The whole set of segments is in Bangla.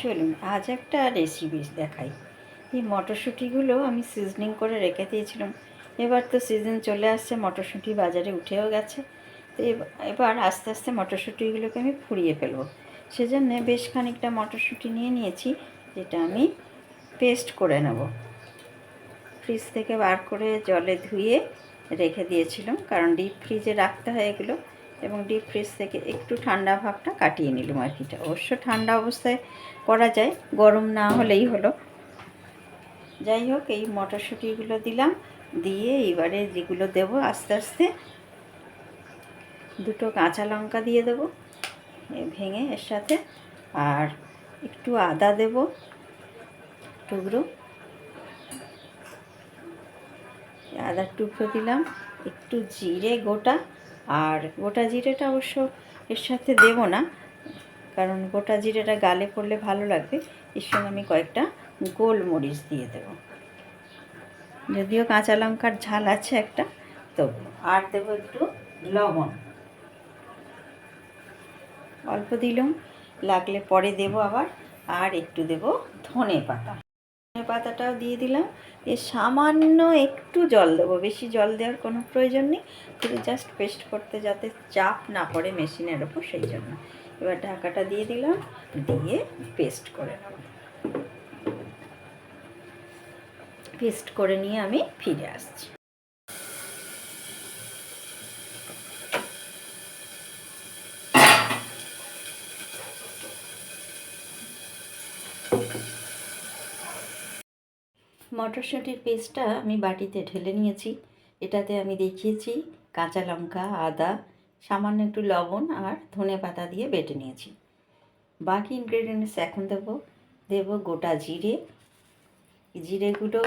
চলুন, আজ একটা রেসিপি দেখাই। এই মটরশুঁটিগুলো আমি সিজনিং করে রেখে দিয়েছিলাম। এবার তো সিজন চলে আসছে, মটরশুঁটি বাজারে উঠেও গেছে। তো এবার আস্তে আস্তে মটরশুঁটিগুলোকে আমি ফুরিয়ে ফেলব। সেজন্য বেশ খানিকটা মটরশুঁটি নিয়ে নিয়েছি, যেটা আমি পেস্ট করে নেব। ফ্রিজ থেকে বার করে জলে ধুয়ে রেখে দিয়েছিলাম, কারণ ডিপ ফ্রিজে রাখতে হয় এগুলো। এবং ডিপ ফ্রিজ থেকে একটু ঠান্ডা ভাবটা কাটিয়ে নিলাম আর কিটা অবশ্য ঠান্ডা অবস্থায় করা যায়, গরম না হলেই হলো। যাই হোক, এই মটরশুঁটিগুলো দিলাম, দিয়ে এবারে যেগুলো দেব আস্তে আস্তে, দুটো কাঁচা লঙ্কা দিয়ে দেবো ভেঙে এর সাথে, আর একটু আদা দেব, টুকরো। আদার টুকরো দিলাম, একটু জিরে গোটা আর গোটা জিরেটা অবশ্য এর সাথে দেব না, কারণ গোটা জিরেটা গালে পড়লে ভালো লাগবে। এর সঙ্গে আমি কয়েকটা গোলমরিচ দিয়ে দেব। যদিও কাঁচা লঙ্কার ঝাল আছে একটা, তবু। আর দেবো একটু লবণ। অল্প দিলাম লাগলে পরে দেব আবার, আর একটু দেব ধনে পাতা পাতাটাও দিয়ে দিলাম। এর সামান্য একটু জল দেবো। বেশি জল দেওয়ার কোনো প্রয়োজন নেই। শুধু জাস্ট পেস্ট করতে যাতে চাপ না পড়ে মেশিনের ওপর, সেই জন্য। এবার ঢাকাটা দিয়ে দিলাম। দিয়ে পেস্ট করে নেব। পেস্ট করে নিয়ে আমি ফিরে আসছি। মটরশুঁটির পেস্টটা আমি বাটিতে ঢেলে নিয়েছি। এটাতে আমি দেখিয়েছি কাঁচা লঙ্কা, আদা, সামান্য একটু লবণ আর ধনে পাতা দিয়ে বেটে নিয়েছি। বাকি ইনগ্রেডিয়েন্টস এখন দেবো। দেবো গোটা জিরে। জিরেগুলো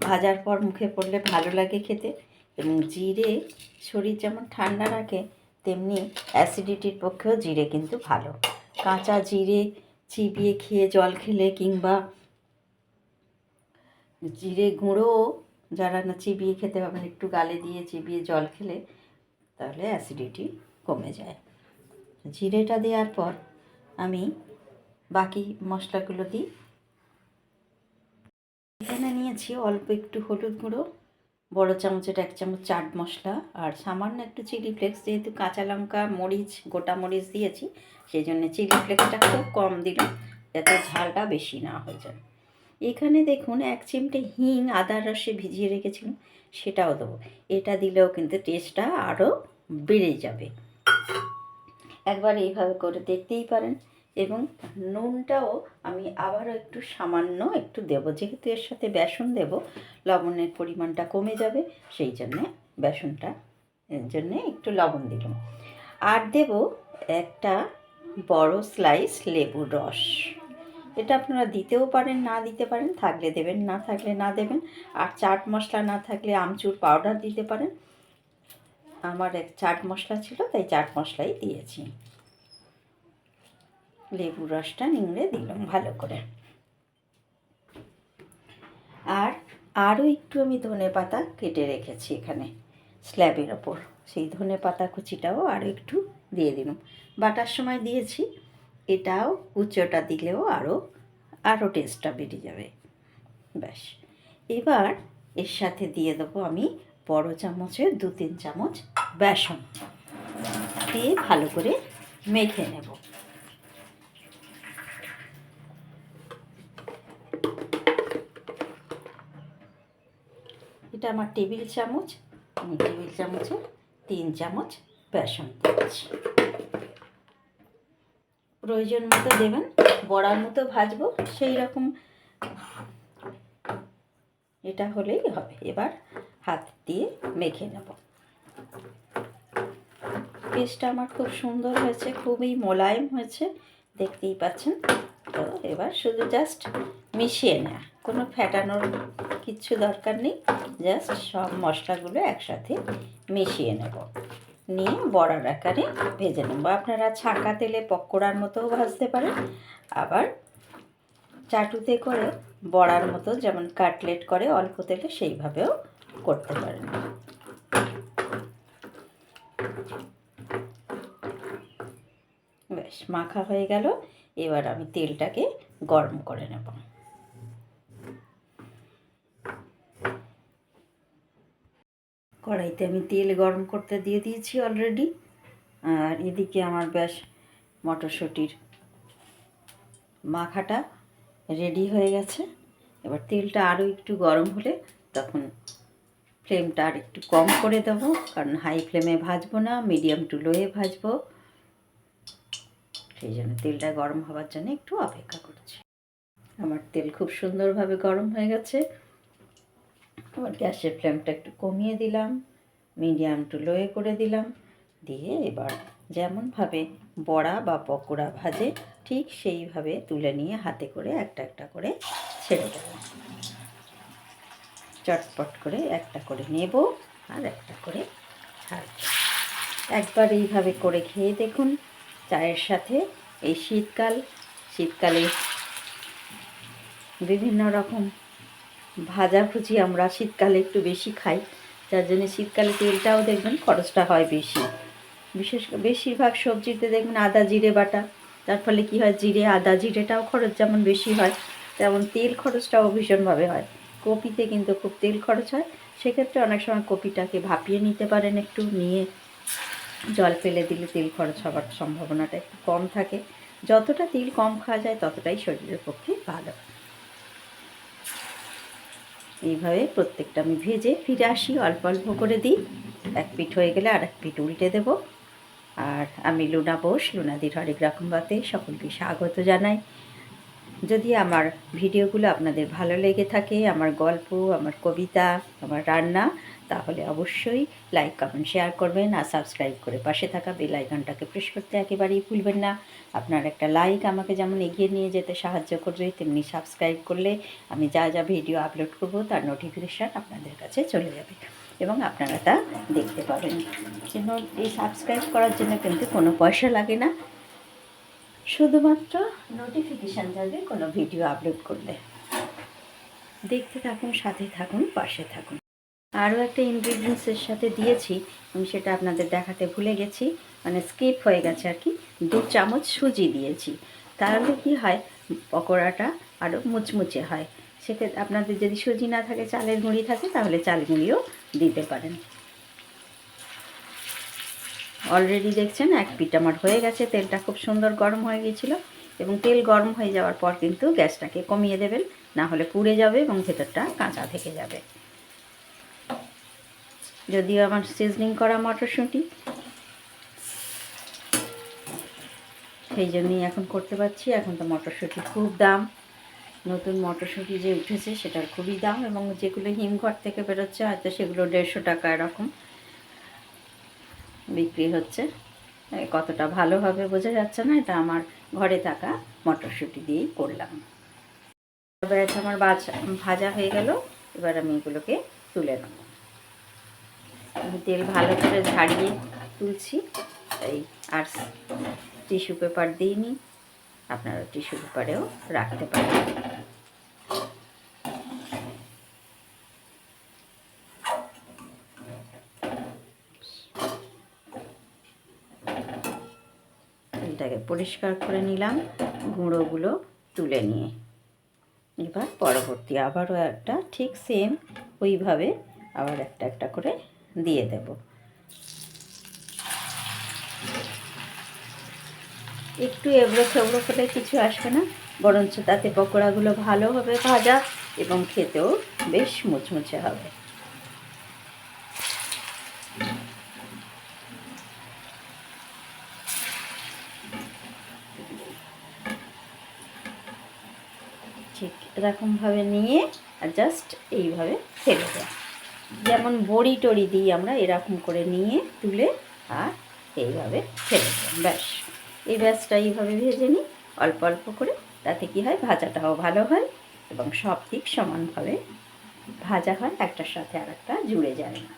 ভাজার পর মুখে পড়লে ভালো লাগে খেতে এবং জিরে শরীর যেমন ঠান্ডা রাখে, তেমনি অ্যাসিডিটির পক্ষেও জিরে কিন্তু ভালো। কাঁচা জিরে চিবিয়ে খেয়ে জল খেলে কিংবা জিরে গুঁড়ো, যারা না চিবিয়ে খেতে পারবেন, একটু গালে দিয়ে চিবিয়ে জল খেলে, তাহলে অ্যাসিডিটি কমে যায়। জিরেটা দেওয়ার পর আমি বাকি মশলাগুলো দিই। এখানে নিয়েছি অল্প একটু হলুদ গুঁড়ো, বড় চামচের এক চামচ চাট মশলা, আর সামান্য একটু চিলি ফ্লেক্স, যেহেতু কাঁচা লঙ্কা, মরিচ, গোটা মরিচ দিয়েছি, সেই জন্য চিলি ফ্লেক্সটা খুব কম দিলাম, যাতে ঝালটা বেশি না হয়ে যায়। এখানে দেখুন এক চিমটে হিং আদার রসে ভিজিয়ে রেখেছিলাম, সেটাও দেবো। এটা দিলেও কিন্তু টেস্টটা আরও বেড়ে যাবে। একবার এইভাবে করে দেখতেই পারেন এবং নুনটাও আমি আবারও একটু সামান্য একটু দেব, যেহেতু এর সাথে বেসন দেব, লবণের পরিমাণটা কমে যাবে, সেই জন্যে বেসনটা, এর জন্যে একটু লবণ দিলাম। আর দেব একটা বড় স্লাইস লেবুর রস। এটা আপনারা দিতেও পারেন, না দিতে পারেন, থাকলে দেবেন, না থাকলে না দেবেন। আর চাট মশলা না থাকলে আমচুর পাউডার দিতে পারেন। আমার এক চাট মশলা ছিল, তাই চাট মশলাই দিয়েছি। লেবু রসটা নিংড়ে দিলাম ভালো করে। আর আরও একটু আমি ধনে পাতা কেটে রেখেছি এখানে, স্ল্যাবের ওপর। সেই ধনে পাতা কুচিটাও আরও একটু দিয়ে দিলাম। বাটার সময় দিয়েছি। এটাও উচ্চটা দিলেও আরও আরও টেস্টটা বেড়ে যাবে। ব্যাস। এবার এর সাথে দিয়ে দেবো আমি বড় চামচের দু তিন চামচ বেসন দিয়ে ভালো করে মেখে নেব। এটা আমার টেবিল চামচ টেবিল চামচে তিন চামচ বেসন দিচ্ছি। প্রয়োজন মতো দেবেন, বড়ার মতো ভাজবো, সেই রকম এটা হলেই হবে। এবার হাত দিয়ে মেখে নেব। পেস্টটা আমার খুব সুন্দর হয়েছে, খুবই মোলায়েম হয়েছে, দেখতেই পাচ্ছেন। তো এবার শুধু জাস্ট মিশিয়ে নেওয়া কোনো ফ্যাটানোর কিচ্ছু দরকার নেই জাস্ট সব মশলাগুলো একসাথে মিশিয়ে নেব। নিয়ে বড়ার আকারে ভেজে নেব। আপনারা ছাঁকা তেলে পকোড়ার মতোও ভাজতে পারেন। আবার চাটুতে করে বড়ার মতো যেমন কাটলেট করে অল্প তেলে সেইভাবেও করতে পারেন। বেশ, মাখা হয়ে গেল। এবার আমি তেলটাকে গরম করে নেব। কড়াইতে আমি তেল গরম করতে দিয়ে দিয়েছি অলরেডি আর এদিকে আমার বেশ মটরশুঁটির মাখাটা রেডি হয়ে গেছে। এবার তেলটা আরও একটু গরম হলে তখন ফ্লেমটা আর একটু কম করে দেবো, কারণ হাই ফ্লেমে ভাজবো না মিডিয়াম টু লোয়ে ভাজবো। সেই জন্য তেলটা গরম হওয়ার জন্য একটু অপেক্ষা করছি। আমার তেল খুব সুন্দরভাবে গরম হয়ে গেছে। আবার গ্যাসের ফ্লেমটা একটু কমিয়ে দিলাম, মিডিয়াম টু লোয়ে করে দিলাম। দিয়ে এবার যেমনভাবে বড়া বা পকোড়া ভাজে, ঠিক সেইভাবে তুলে নিয়ে হাতে করে একটা একটা করে ছেড়ে দেবো। চটপট করে একটা করে নেব আর একটা করে ছাড়ব। একবার এইভাবে করে খেয়ে দেখুন, চায়ের সাথে এই শীতকাল, শীতকালে বিভিন্ন রকম ভাজাভুজি আমরা শীতকালে একটু বেশি খাই, যার জন্য শীতকালে তেলটাও দেখবেন খরচটা হয় বেশি। বিশেষ বেশিরভাগ সবজিতে দেখবেন আদা জিরে বাটা, তার ফলে কি হয়, জিরে, আদা জিরেটাও খরচ যেমন বেশি হয়, তেমন তেল খরচটাও ভীষণভাবে হয়। কপিতে কিন্তু খুব তেল খরচ হয়, সেক্ষেত্রে অনেক সময় কপিটাকে ভাপিয়ে নিতে পারেন একটু, নিয়ে জল ফেলে দিলে তেল খরচ হওয়ার সম্ভাবনাটা একটু কম থাকে। যতটা তেল কম খাওয়া যায়, ততটাই শরীরের পক্ষে ভালো। এইভাবে প্রত্যেকটা আমি ভেজে ফিরে আসি, অল্প অল্প করে দিই। এক পিঠ হয়ে গেলে আর এক পিঠ উল্টে দেব। আর আমি লুনা বোস, লুনাদির হরেক রকম বাতে সকলকে স্বাগত জানাই। যদি আমার ভিডিওগুলো আপনাদের ভালো লেগে থাকে, আমার গল্প, আমার কবিতা, আমার রান্না তাহলে অবশ্যই লাইক কমেন্ট শেয়ার করবেন আর সাবস্ক্রাইব করে পাশে থাকা বেল আইকনটাকে প্রেস করতে একেবারেই ভুলবেন না। আপনার একটা লাইক আমাকে যেমন এগিয়ে নিয়ে যেতে সাহায্য করবে, তেমনি সাবস্ক্রাইব করলে আমি যা যা ভিডিও আপলোড করব তার নোটিফিকেশান আপনাদের কাছে চলে যাবে এবং আপনারা তা দেখতে পাবেন। কিন্তু এই সাবস্ক্রাইব করার জন্য কিন্তু কোনো পয়সা লাগে না। শুধুমাত্র নোটিফিকেশান যাবে কোনো ভিডিও আপলোড করলে। দেখতে থাকুন, সাথে থাকুন, পাশে থাকুন। আরও একটা ইনগ্রিডিয়েন্টসের সাথে দিয়েছি, আমি সেটা আপনাদের দেখাতে ভুলে গেছি মানে স্কিপ হয়ে গেছে আর কি, দু চামচ সুজি দিয়েছি। তাহলে কি হয়, পকোড়াটা আরও মুচমুচে হয়। সেক্ষেত্রে আপনাদের যদি সুজি না থাকে, চালের গুঁড়ি থাকে, তাহলে চাল গুঁড়িও দিতে পারেন। অলরেডি দেখছেন, এক পিঠ আমার হয়ে গেছে, তেলটা খুব সুন্দর গরম হয়ে গিয়েছিল এবং তেল গরম হয়ে যাওয়ার পর কিন্তু গ্যাসটাকে কমিয়ে দেবেন, না হলে পুড়ে যাবে এবং ভেতরটা কাঁচা থেকে যাবে। যদিও আমার সিজনিং করা মটরশুঁটি। সেই জন্যই এখন করতে পারছি। এখন তো মটরশুঁটি খুব দাম। নতুন মটরশুঁটি যে উঠেছে সেটার খুবই দাম এবং যেগুলো হিমঘর থেকে বেরোচ্ছে হয়তো সেগুলো দেড়শো টাকা এরকম বিক্রি হচ্ছে। কতটা ভালো হবে বোঝা যাচ্ছে না। এটা আমার ঘরে থাকা মটরশুঁটি দিয়েই করলাম। এবার আমার ভাজা হয়ে গেল। এবার আমি এগুলোকে তুলে নেব। তেল ভালো করে ঝাড়িয়ে তুলছি। এই আর টিস্যু পেপার দিইনি আপনারা টিস্যু পেপারেও রাখতে পারেন। এটাকে পরিষ্কার করে নিলাম, গুঁড়োগুলো তুলে নিয়ে। এবার পরবর্তী আবারও একটা ঠিক সেম ওইভাবে আবার একটা একটা করে দিয়ে দেব। একটু এবড়ো খেবড়ো করে কিছু আসবে না, বরঞ্চ তাতে পকোড়াগুলো ভালো হবে ভাজা এবং খেতেও বেশ মুচমুচে হবে। ঠিক এরকমভাবে নিয়ে জাস্ট এইভাবে ফেলে দেয় যেমন বড়ি টড়ি দিই আমরা, এরকম করে নিয়ে তুলে আর এইভাবে ফেলে দেয় ব্যাস, এই ব্যাসটা এইভাবে ভেজে নিই। অল্প অল্প করে, তাতে কি হয়? ভাজাটাও ভালো হয় এবং সব দিক সমানভাবে ভাজা হয়, একটার সাথে আর একটা জুড়ে যায় না।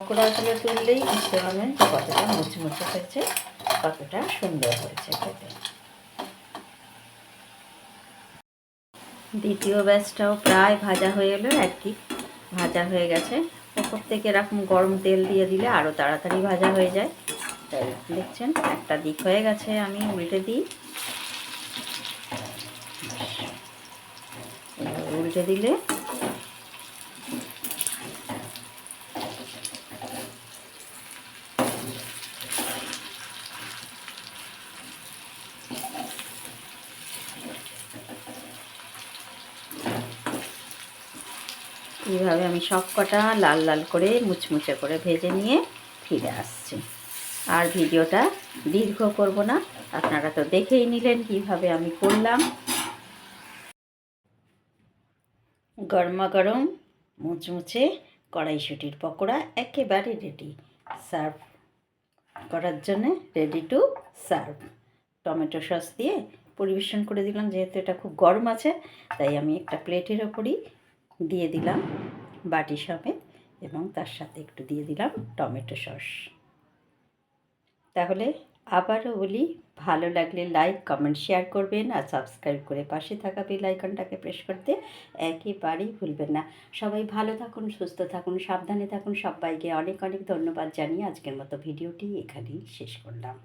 পকোড়াগুলো তুললেই বুঝতে পারবেন কতটা মুচমুচে হয়েছে, কতটা সুন্দর হয়েছে খেতে। দ্বিতীয় ব্যাচটাও প্রায় ভাজা হয়ে এলো এক দিক ভাজা হয়ে গেছে। ওপর থেকে এরকম গরম তেল দিয়ে দিলে আরও তাড়াতাড়ি ভাজা হয়ে যায়। তাই দেখছেন, একটা দিক হয়ে গেছে, আমি উল্টে দিই। উল্টে দিলে এইভাবে আমি সব কটা লাল লাল করে মুচমুচে করে ভেজে নিয়ে ফিরে আসছি। আর ভিডিওটা দীর্ঘ করব না, আপনারা তো দেখেই নিলেন কীভাবে আমি করলাম। গরমা গরম মুচমুচে কড়াইশুটির পকোড়া একেবারে রেডি সার্ভ করার জন্যে ready to serve tomato sauce দিয়ে পরিবেশন করে দিলাম, যেহেতু এটা খুব গরম আছে, তাই আমি একটা প্লেটের ওপরই দিয়ে দিলাম বাটি সমেত এবং তার সাথে একটু দিয়ে দিলাম টমেটো সস। তাহলে আবারও বলি, ভালো লাগলে লাইক কমেন্ট শেয়ার করবেন আর সাবস্ক্রাইব করে পাশে থাকা বেল আইকনটাকে প্রেস করতে একেবারেই ভুলবেন না। সবাই ভালো থাকুন, সুস্থ থাকুন, সাবধানে থাকুন। সবাইকে অনেক অনেক ধন্যবাদ জানিয়ে আজকের মতো ভিডিওটি এখানেই শেষ করলাম।